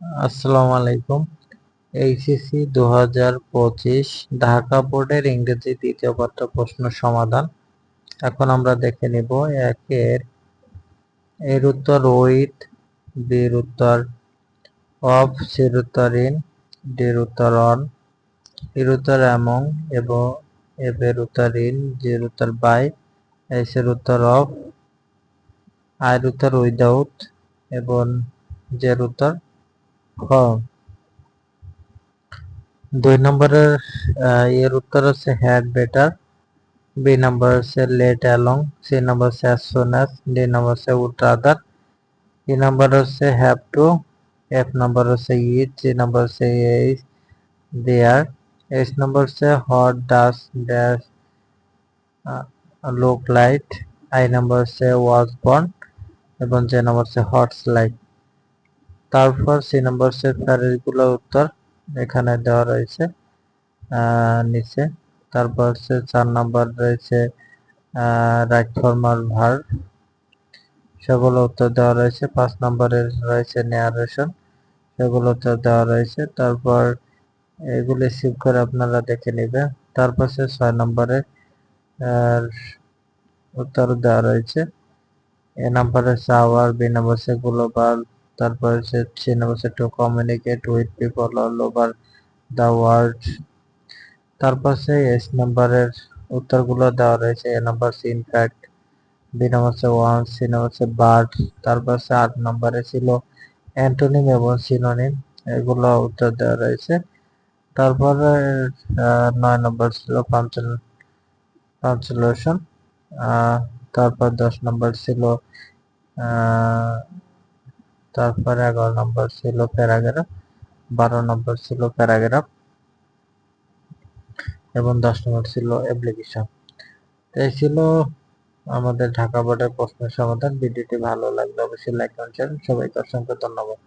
আসসালামু আলাইকুম। এইচএসসি দু হাজার পঁচিশ, ঢাকা বোর্ডের ইংরেজি দ্বিতীয় পাত্র প্রশ্ন সমাধান। এখন আমরা দেখে নিব একের, এর উত্তর উইথ, বির উত্তর অফ, সির উত্তর ইন, ডির উত্তর অন, এর উত্তর অ্যামং এবং এর উত্তর ইন, জির উত্তর বাই, এসের উত্তর অফ, আয়ের উত্তর উইদাউট এবং জের উত্তর ফর্ম দুই নম্বরের এর উত্তর হচ্ছে হ্যাড বেটার বি নাম্বার হচ্ছে লেট অ্যালং সি নাম্বার হচ্ছে as soon as D number হচ্ছে উড রাদার ই নাম্বার হচ্ছে হ্যাভ টু এফ নাম্বার হচ্ছে ইট জি নাম্বার হচ্ছে এইচ দেয়ার এইচ নাম্বার হচ্ছে hot does dash look light I number হচ্ছে was born এবং যে number হচ্ছে হট লাইট তারপর সি নাম্বার সেট উত্তর এখানে দেওয়া রয়েছে নিচে। তারপর হচ্ছে চার নাম্বার রয়েছে রাইট ফর্মাল ভার সেগুলো উত্তর দেওয়া রয়েছে, পাঁচ নম্বরের রয়েছে নেয়ারেশন সেগুলো উত্তর দেওয়া রয়েছে, তারপর এগুলি সেভ করে আপনারা দেখে নেবেন। তারপর সে ছয় নম্বরে উত্তর দেওয়া রয়েছে। এ নাম্বারে সাওয়ার বি নাম্বার সে গ্লোবাল তারপর সি হচ্ছে to communicate with people all over the world তারপর সে এস নাম্বারের উত্তরগুলো দেওয়া রয়েছে। A number C in fact B number হচ্ছে ওয়ান সি নাম্বার হচ্ছে বার্ড তারপর হচ্ছে আট নাম্বারে ছিল অ্যান্টোনিম এবং সিনোনিম এগুলো উত্তর দেওয়া রয়েছে। তারপরে নয় নম্বর ছিল পাঞ্চুলেশন তারপর দশ নম্বর ছিল তারপরে এগারো নম্বর ছিল প্যারাগ্রাফ, বারো নম্বর ছিল প্যারাগ্রাফ এবং দশ নম্বর ছিল অ্যাপ্লিকেশন। এই ছিল আমাদের ঢাকা বোর্ডের প্রশ্নের সমাধান। ভিডিওটি ভালো লাগলে অবশ্যই লাইক করেন সবাইকে অসংখ্য ধন্যবাদ।